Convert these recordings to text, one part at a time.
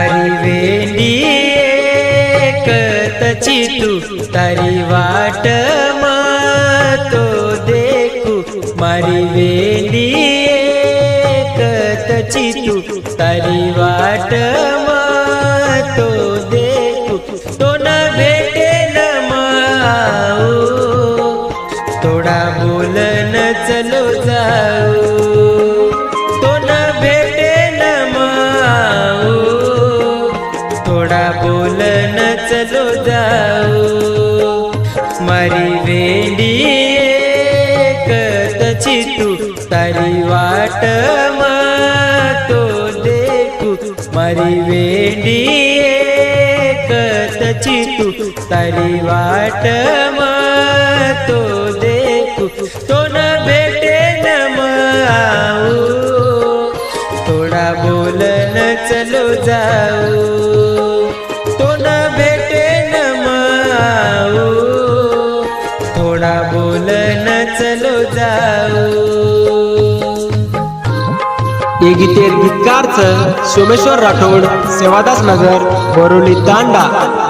वारी वेंदी एकतची तू तारी वाट मातो देखू मारी वेंदी एकतची तू तारी वाट तो देखू तो न भेटे न माऊ. थोडा बोलन चलो जाऊ. मारी वेंडी एकतची तू तारी वाट तो देखू. मारी वेंडी एकतची तू तारी वाट तो हे गीतेर गीतकारचं सोमेश्वर राठोड सेवादास नगर बोरोली तांडा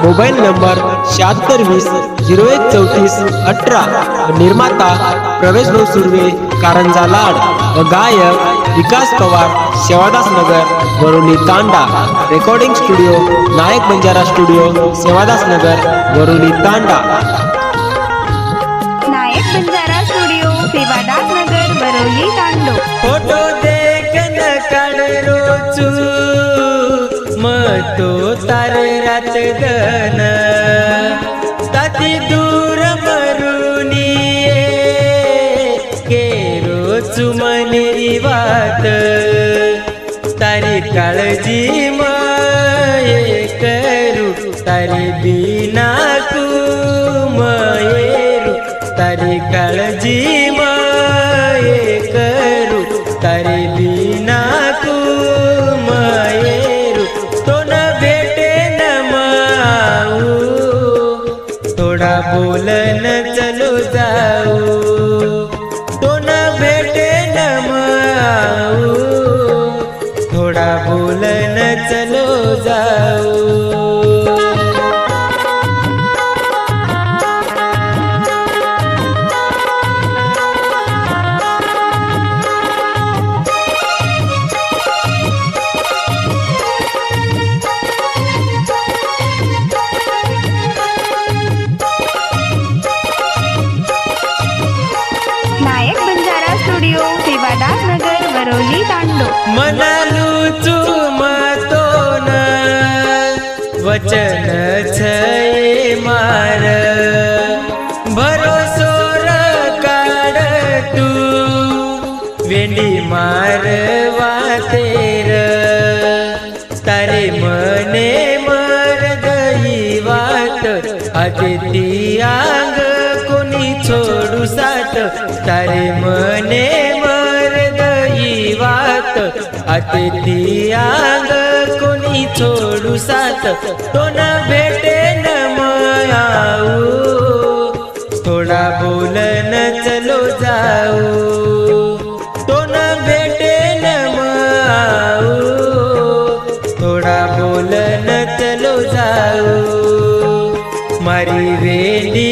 मोबाईल नंबर शहात्तर वीस झिरो एक चौतीस अठरा. निर्माता प्रवेश भाऊ सुर्वे कारंजा लाड व गायक Vikas Pawar Sevadas Nagar Boroli Tanda. Recording studio Nayak Banjara studio Sevadas Nagar Boroli Tanda. Nayak Banjara studio Sevadas Nagar Barwali Tando. Photo रोचू मग तो तार रात गन ताती दूर मरुनी केरो रोचू वात तारी काळजी मये करू तारी बिना बोलन चलो जाऊ. तो न भेटे नमाऊ. थोडा बोलन चलो जाऊ. मनालू चुमतो न वचन छये मार. भरोसो काढ तू वेंडी मार वातेर. तारे मने मर गई वात अतिथी आग कोणी छोडू सात तारे मने मर सात. अतिथी कोणी छोडू सात. तो न भेटे न मायाऊ थोडा बोलन चलो जाऊ. तो न भेटे न माऊ थोडा बोलन चलो जाऊ. मारी वेली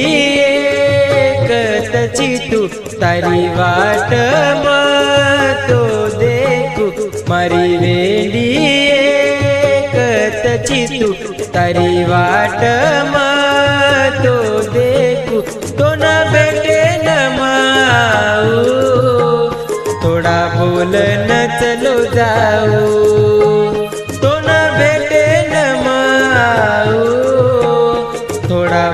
एकतची तू तारी वाट तो मरी वेली एकतची तू तरी वाट तो देखू तो न भेटे न माऊ थोडा न चलो जाऊ तो न भेटे न माऊ थोडा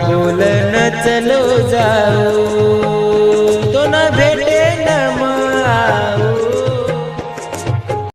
न चलो जाऊ.